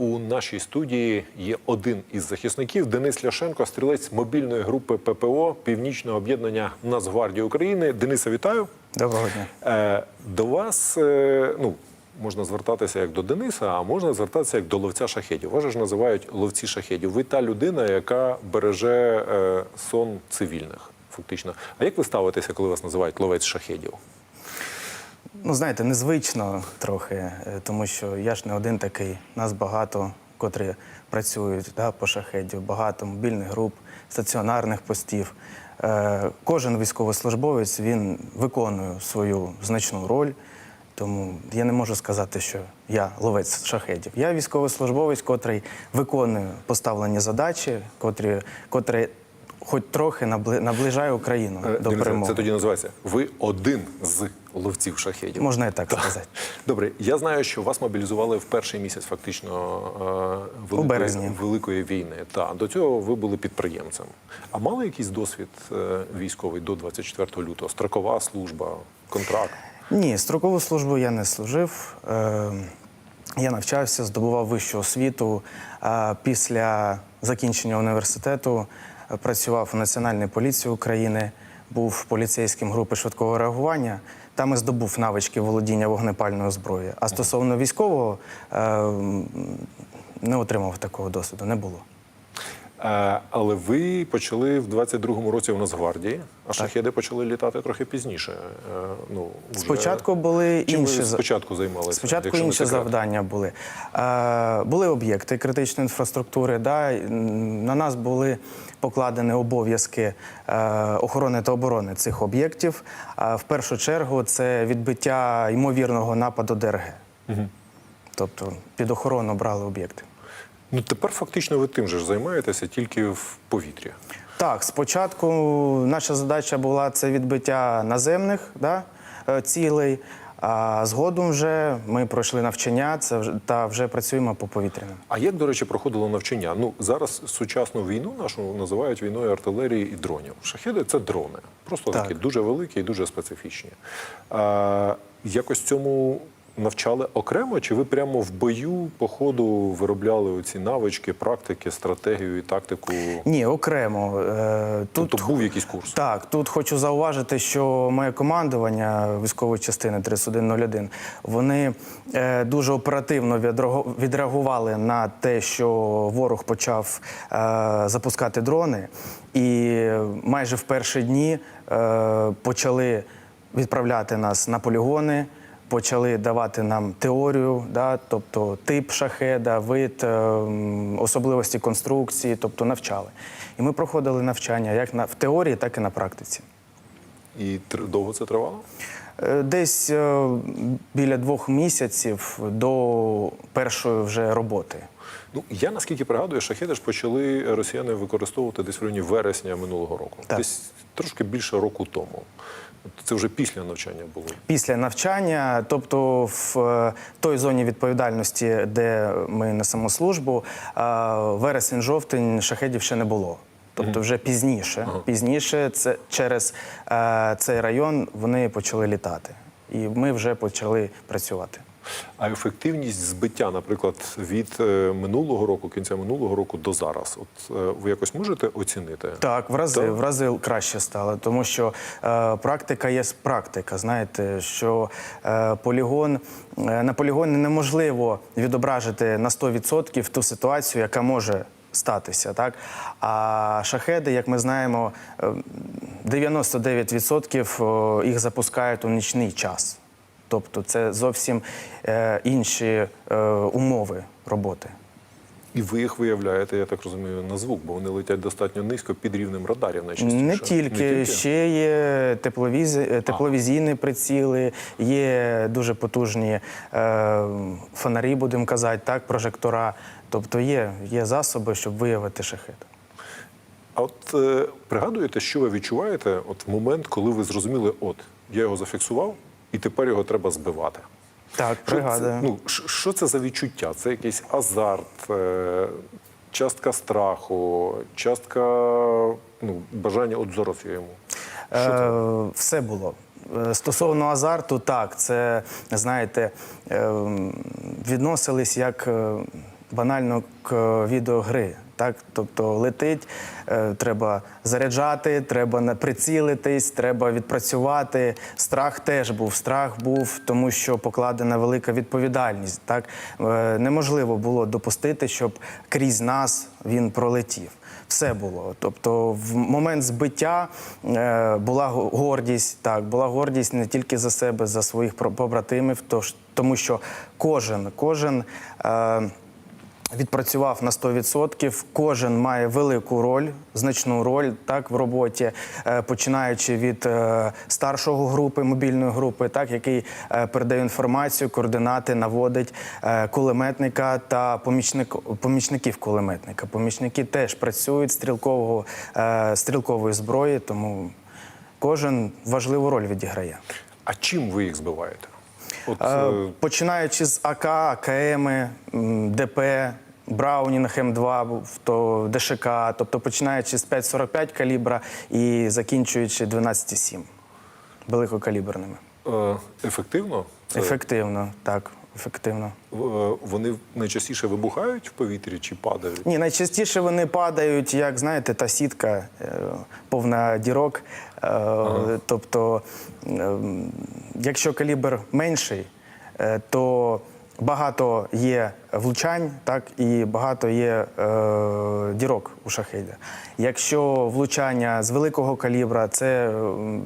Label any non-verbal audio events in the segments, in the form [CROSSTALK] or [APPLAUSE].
у нашій студії є один із захисників Денис Ляшенко, стрілець мобільної групи ППО Північного об'єднання Нацгвардії України. Дениса, вітаю. Доброго дня. Е, до вас е, ну, можна звертатися як до Дениса, а можна звертатися як до ловця шахедів. Вас ж називають ловці шахедів. Ви та людина, яка береже е, сон цивільних, фактично. А як ви ставитеся, коли вас називають ловець шахедів? Ну, знаєте, незвично трохи, е, тому що я ж не один такий. Нас багато, котрі працюють да, по шахедів, багато мобільних груп, стаціонарних постів. Е, кожен військовослужбовець він виконує свою значну роль. Тому я не можу сказати, що я ловець шахедів. Я військовослужбовець, котрий виконує поставлені задачі, котрі, котрі хоч трохи набли- наближає Україну Е, до перемоги. Це тоді називається. Ви один з ловців шахедів. Можна і так сказати. Добре, я знаю, що вас мобілізували в перший місяць фактично е, великої, березні. великої війни. Та до цього ви були підприємцем. А мали якийсь досвід е, військовий до 24 лютого? Строкова служба, контракт? Ні, строкову службу я не служив. Е, Я навчався, здобував вищу освіту. Після закінчення університету працював у Національній поліції України, був поліцейським групи швидкого реагування. Там і здобув навички володіння вогнепальною зброєю. А стосовно військового е, не отримав такого досвіду, не було. Але ви почали в 22-му році у Нацгвардії, а шахеди почали літати трохи пізніше. Е, ну, вже- Спочатку були Чим інші ви спочатку займалися? Спочатку інші завдання були. Були об'єкти критичної інфраструктури. Да, на нас були покладені обов'язки е, охорони та оборони цих об'єктів. В першу чергу це відбиття ймовірного нападу ДРГ. Тобто під охорону брали об'єкти. Ну тепер фактично ви тим же ж займаєтеся тільки в повітрі. Так, спочатку наша задача була це відбиття наземних да, е, цілей. А згодом вже ми пройшли навчання це вже, та вже працюємо по повітряним. А як, до речі, проходило навчання? Ну зараз сучасну війну нашу називають війною артилерії і дронів. Шахеди це дрони, просто Так. такі дуже великі і дуже специфічні. А, якось цьому навчали окремо, чи ви прямо в бою по ходу виробляли оці навички, практики, стратегію і тактику? Ні, окремо. Е, Тут Тобто був якийсь курс? Так, тут хочу зауважити, що моє командування військової частини 3101, вони е, дуже оперативно відреагу- відреагували на те, що ворог почав е, запускати дрони, і майже в перші дні почали відправляти нас на полігони. Почали давати нам теорію, да, тобто тип шахеда, вид, е, особливості конструкції, тобто навчали. І ми проходили навчання як на в теорії, так і на практиці. І довго це тривало? Е, Десь е, біля двох місяців до першої вже роботи. Ну я наскільки пригадую, шахеди ж почали росіяни використовувати десь в районі вересня минулого року, Так. десь трошки більше року тому. Це вже після навчання було. Після навчання, тобто в е, той зоні відповідальності, де ми несемо службу, е, вересень-жовтень шахедів ще не було. Тобто вже пізніше. Пізніше це через е, цей район вони почали літати. І ми вже почали працювати. А ефективність збиття, наприклад, від е, минулого року, кінця минулого року до зараз, от е, ви якось можете оцінити? Так, в рази, Так. в рази краще стало, тому що е, практика є практика. Знаєте, що е, полігон е, на полігоні неможливо відображити на 100% ту ситуацію, яка може статися. Так? А шахеди, як ми знаємо, е, 99% їх запускають у нічний час. Тобто це зовсім е, інші е, умови роботи. І ви їх виявляєте, я так розумію, на звук, бо вони летять достатньо низько під рівнем радарів найчастіше. Не тільки, ще є тепловізі... е, тепловізійні приціли, є дуже потужні е, фонарі, будемо казати, так, прожектора. Тобто є, є засоби, щоб виявити шахет. А от е, пригадуєте, що ви відчуваєте от в момент, коли ви зрозуміли, от я його зафіксував, і тепер його треба збивати. Так, пригадую. Ну, що це за відчуття? Це якийсь азарт, е, частка страху, частка ну, бажання от зараз я йому. Що? Е, все було. Е, Стосовно азарту, так, це, знаєте, е, відносились як е, банально к відеогри. Так, тобто летить, е, треба заряджати, треба прицілитись, треба відпрацювати. Страх теж був. Страх був, тому що покладена велика відповідальність. Так Е, неможливо було допустити, щоб крізь нас він пролетів. Все було. Тобто, в момент збиття е, була гордість, так, була гордість не тільки за себе, за своїх побратимів, тому що кожен, кожен. Е, Відпрацював на 100%, кожен має велику роль, значну роль так в роботі, е, починаючи від е, старшого групи, мобільної групи, так який е, передає інформацію, координати, наводить кулеметника та помічник, помічників кулеметника. Помічники теж працюють стрілкового стрілкової зброї, тому кожен важливу роль відіграє. А чим ви їх збиваєте? От, Е, Починаючи з АК, АКМ, ДП, Браунінг М2, був, то ДШК, тобто починаючи з 5,45 калібра і закінчуючи 12,7 великокаліберними. е, ефективно? Це, Ефективно, так, ефективно. е, вони найчастіше вибухають в повітрі чи падають? Ні, найчастіше вони падають, як знаєте, та сітка е, повна дірок. Е, Тобто, е, якщо калібр менший, е, то багато є влучань, так і багато є е, дірок у шахеда. Якщо влучання з великого калібра, це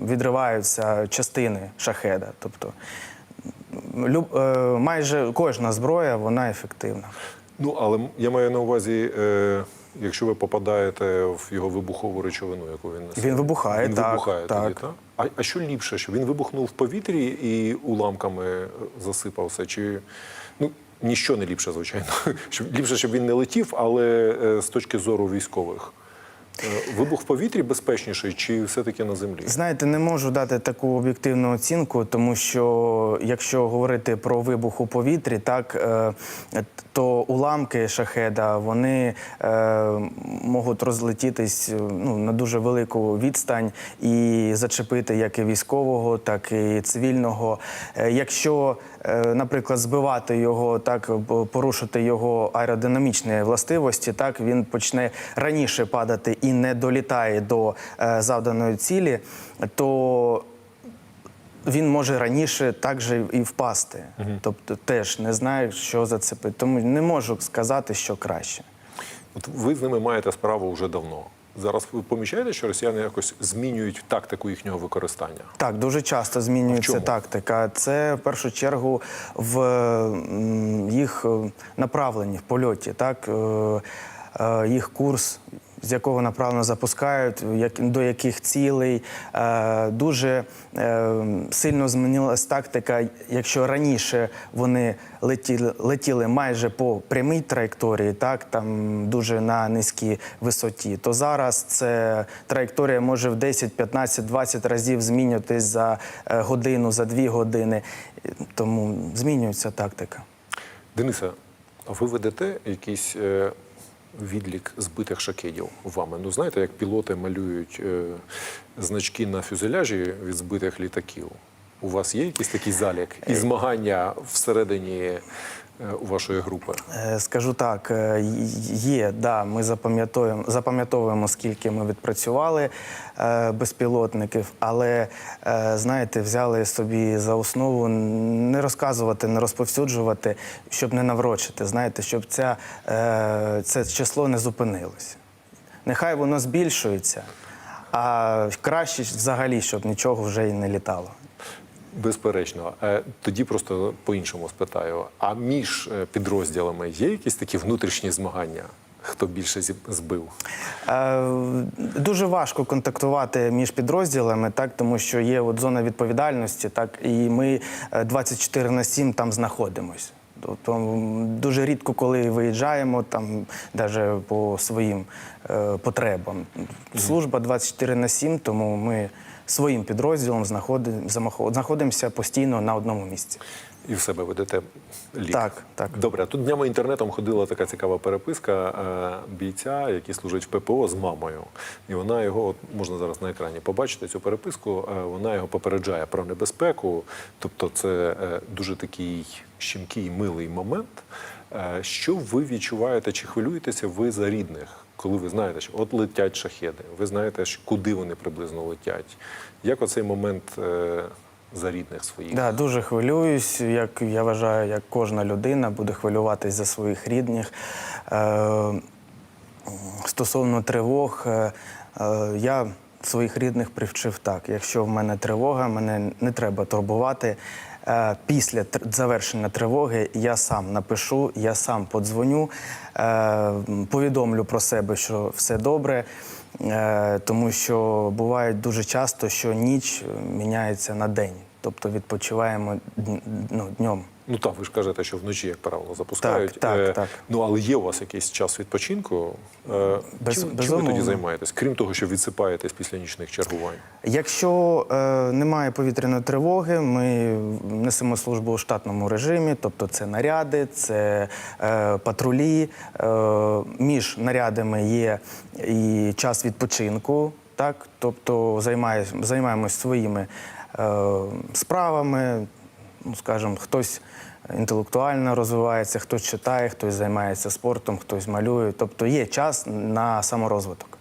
відриваються частини шахеда. Тобто, люб, е, майже кожна зброя вона ефективна. Ну, але я маю на увазі, е, якщо ви попадаєте в його вибухову речовину, яку він несе. Він вибухає, він так, вибухає так. тоді, так? А, а що ліпше, що він вибухнув в повітрі і уламками е, засипався? Чи ну ніщо не ліпше, звичайно. [LAUGHS] Ліпше, щоб він не летів, але е, з точки зору військових. Е, Вибух в повітрі безпечніший чи все-таки на землі? Знаєте, не можу дати таку об'єктивну оцінку, тому що якщо говорити про вибух у повітрі, так е, то уламки шахеда вони е, можуть розлетітись ну, на дуже велику відстань і зачепити як і військового, так і цивільного. Якщо, наприклад, збивати його, так порушити його аеродинамічні властивості, так він почне раніше падати і не долітає до е, завданої цілі, то він може раніше також і впасти. Тобто теж не знаю, що зацепити. Тому не можу сказати, що краще. От ви з ними маєте справу вже давно. Зараз ви помічаєте, що росіяни якось змінюють тактику їхнього використання? Так, дуже часто змінюється тактика. Це в першу чергу в їх е, направленні в польоті, так е, е, їх курс. З якого направлено запускають, до яких цілей Е, дуже е, сильно змінилась тактика. Якщо раніше вони летіли, летіли майже по прямій траєкторії, так там дуже на низькій висоті, то зараз це траєкторія може в 10, 15, 20 разів змінюватись за е, годину, за дві години. Тому змінюється тактика. Дениса, а ви ведете якийсь е, відлік збитих шакедів вами? Ну знаєте, як пілоти малюють е, значки на фюзеляжі від збитих літаків? У вас є якийсь такий залік і змагання всередині е, у вашої групи? Е, Скажу так, е, є, да, ми запам'ятовуємо, запам'ятовуємо, скільки ми відпрацювали е, безпілотників, але е, знаєте, взяли собі за основу не розказувати, не розповсюджувати, щоб не наврочити. Знаєте, щоб ця, е, це число не зупинилося. Нехай воно збільшується, а краще взагалі, щоб нічого вже і не літало. Безперечно. Е, Тоді просто по-іншому спитаю: а між е, підрозділами є якісь такі внутрішні змагання? Хто більше збив? Е, Дуже важко контактувати між підрозділами, так тому що є от зона відповідальності, так і ми е, 24 на 7 там знаходимось. Тобто дуже рідко, коли виїжджаємо, там навіть по своїм е, потребам. Служба 24 на 7, тому ми своїм підрозділом знаходимося постійно на одному місці. І в себе ведете лік. Так, так. Добре, тут днями інтернетом ходила така цікава переписка е, бійця, який служить в ППО з мамою. І вона його, от можна зараз на екрані побачити цю переписку, е, вона його попереджає про небезпеку. Тобто це е, дуже такий щемкий, милий момент. Що ви відчуваєте чи хвилюєтеся ви за рідних, коли ви знаєте, що от летять шахеди, ви знаєте, що куди вони приблизно летять? Як оцей момент е, за рідних своїх? Да, дуже хвилююсь. Як я вважаю, як кожна людина буде хвилюватись за своїх рідних. Е, стосовно тривог, е, е, я своїх рідних привчив так. Якщо в мене тривога, мене не треба турбувати. Е, Після завершення тривоги я сам напишу, я сам подзвоню, е, повідомлю про себе, що все добре. Е, Тому що буває дуже часто, що ніч міняється на день, тобто відпочиваємо ну, днем. Ну так, ви ж кажете, що вночі, як правило, запускають. Так, так, так. Ну але є у вас якийсь час відпочинку. Е, Без- чим, чим ви тоді займаєтесь? Крім того, що відсипаєтесь після нічних чергувань? Якщо е, немає повітряної тривоги, ми несемо службу у штатному режимі, тобто це наряди, це е, патрулі. Е, між нарядами є і час відпочинку, так? тобто займає, займаємось своїми е, справами, ну, скажімо, хтось інтелектуально розвивається, хтось читає, хтось займається спортом, хтось малює. Тобто є час на саморозвиток.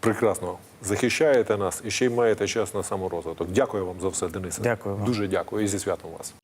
Прекрасно. Захищаєте нас і ще й маєте час на саморозвиток. Дякую вам за все, Денисе. Дякую вам. Дуже дякую і зі святом вас.